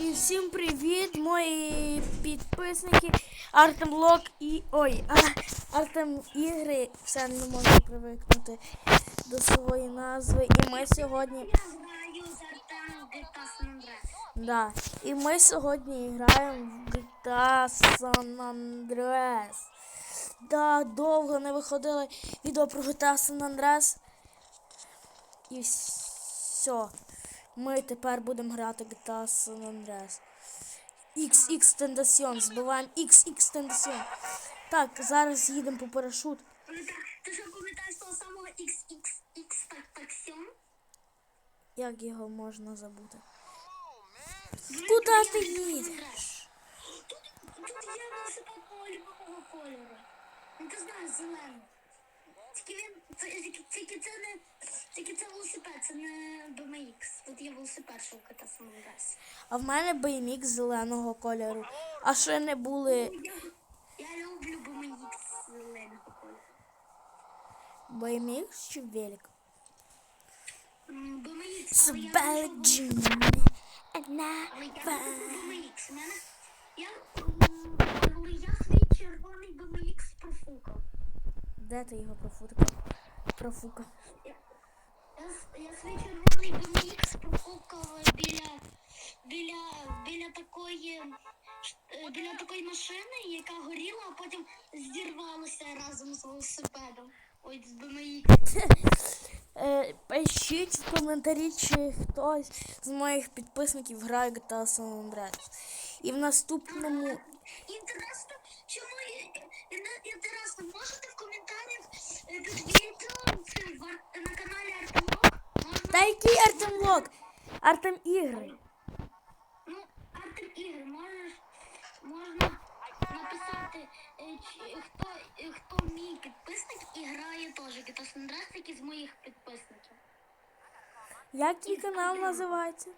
І всім привіт, мої підписники Артем Лок і. Ой, а, Артем Ігри. Все не можу привикнути до своєї назви. І ми сьогодні. Да. І ми сьогодні граємо в GTA San Andreas. Да, довго не виходили відео про GTA San Andreas. І все. Ми тепер будемо грати GTA San Andreas. XX Tentacion. Збиваємо XX Tentacion. Так, зараз їдемо по парашут. Ти що пам'ятаєш того самого XXX так? Як його можна забути? Куди ти їдеш? Тут, тут є велосипед мого любимого кольору. Ти знаєш, зелений. Тільки це не, GTA San Andreas. А в мене BMX зеленого кольору. А ще не були Я, люблю BMX зеленого кольору. BMX чи велик? BMX, знайшов джин. Але я не BMX. У мене я, м, але я свій червоний BMX профукав. Де ти його профукав? Профукав. Я, я, я свій червоний BMX профукав Ой, з. Е, пишіть в коментарі, чи хтось з моїх підписників грає GTA San Andreas. І в наступному. Інтересно, чому інтересно, можете в коментарях е, під відео на каналі Артемок Та який Артем Лок? Артем Ігри. ну Артем можеш можна написати е, хто мій підписник і грає теж GTA Andreas, з моїх підписників. Як твій канал називається?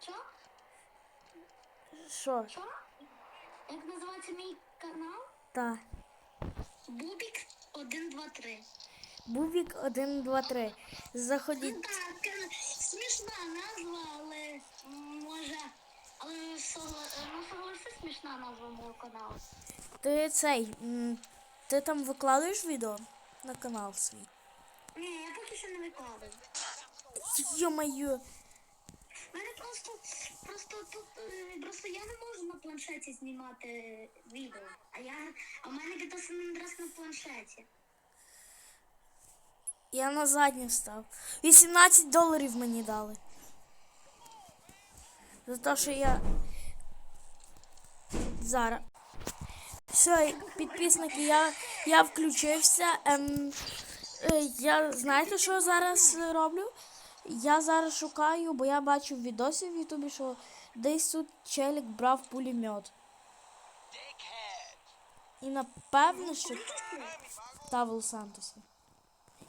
Що? Що? Що? Як називається мій канал? Та. Бубік 123. Бубік 1, 2, 3. Ну так, е, смішна назва, але може. Але ну, согласись, смішна назва мого каналу. Ти цей. Ти там викладаєш відео на канал свій. Ні, я поки що не викладаю. Йо-моє. Мене просто, просто тут, е, просто я не можу на планшеті знімати відео. А я, а в мене GTA San Andreas на планшеті. Я на заднє став. 18 доларів мені дали. За те, що я. Зараз. Все, підписники, я, я включився. Ем, е, я знаєте, що я зараз роблю? Я зараз шукаю, бо я бачив в відосі в Ютубі, що десь тут челік брав пулемет. І напевно, що Тавел Сантоса.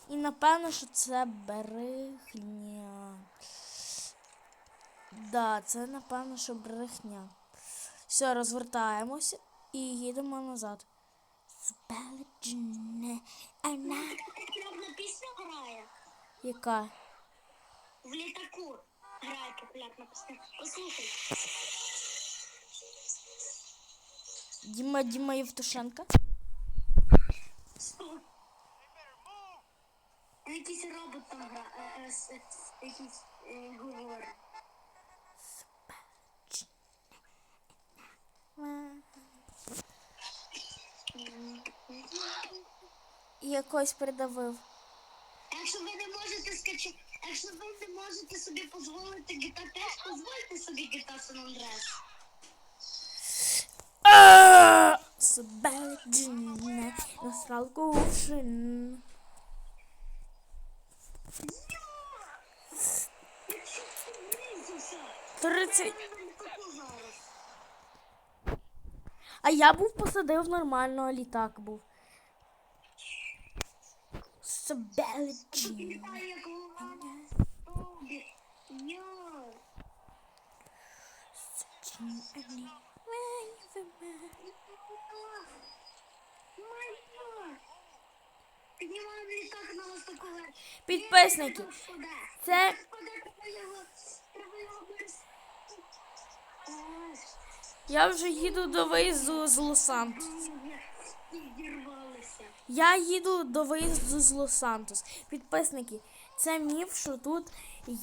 І напевно, що це брехня. Да, це напевно, що брехня. Все, розвертаємося і їдемо назад. Збеледжне, ана. Популярна пісня грає. Яка? В літаку грає популярна пісня. Послухай. Діма Діма Євтушенка? Що? Якийсь робот там гра, е, е, е, якийсь говорить. І якось придавив. Якщо ви не можете скачати, якщо ви не можете собі дозволити GTA 5, дозвольте собі GTA San Andreas. Збеледжне, насралку в шин. Якщо ти врізався, 30. я не таку зараз. А я був посадив нормально, літак був. Вежу. Підписники, це. Я вже їду до виїзду з Лос-Сантос. Я їду до виїзду з Лос-Сантос. Підписники, це міф, що тут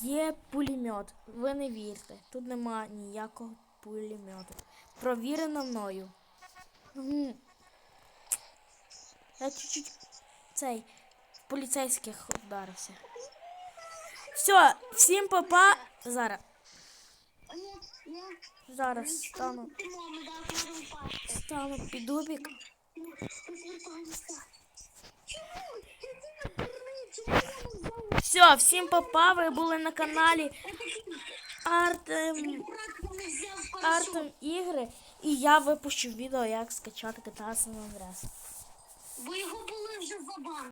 є пулемет. Ви не вірте. Тут нема ніякого пулемету. Провірено мною. Я чуть-чуть цей поліцейських вдарився. Все, всім папа. Зараз. Зараз стану, стану під дубік. Розвертайся. Чому? Я тебе дурний, чому я не взяв? Все, всім папа. Ви були на каналі Артем. Артем ігри, і я випущу відео, як скачати GTA San Andreas. Бо його були вже забан.